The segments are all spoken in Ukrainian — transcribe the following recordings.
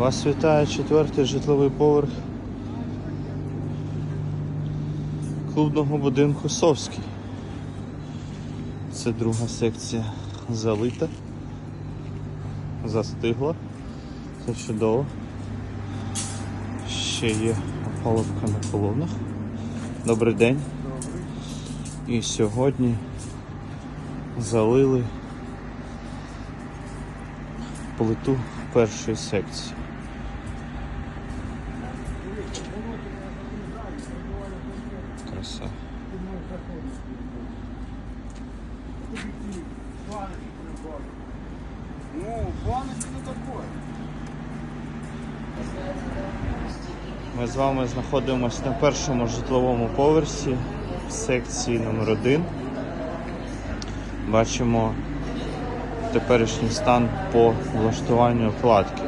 Вас вітає четвертий житловий поверх клубного будинку Совський. Це друга секція залита, застигла. Це чудово. Ще є опалубка на колонах. Добрий день. І сьогодні залили плиту першої секції. Краса. Ну, баночка не. Ми з вами знаходимося на першому житловому поверсі секції номер 1 Бачимо теперішній стан по влаштуванню окладки.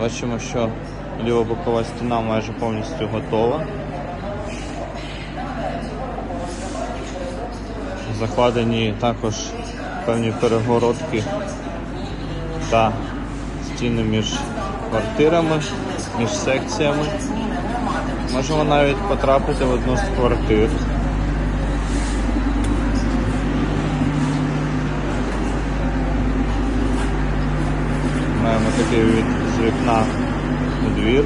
Бачимо, що ліва бокова стіна майже повністю готова. Закладені також певні перегородки та стіни між квартирами, між секціями. Можемо навіть потрапити в одну з квартир. Маємо такий від з вікна у двір.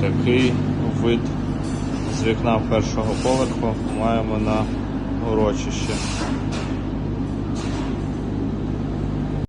Такий вид з вікна першого поверху маємо на урочище.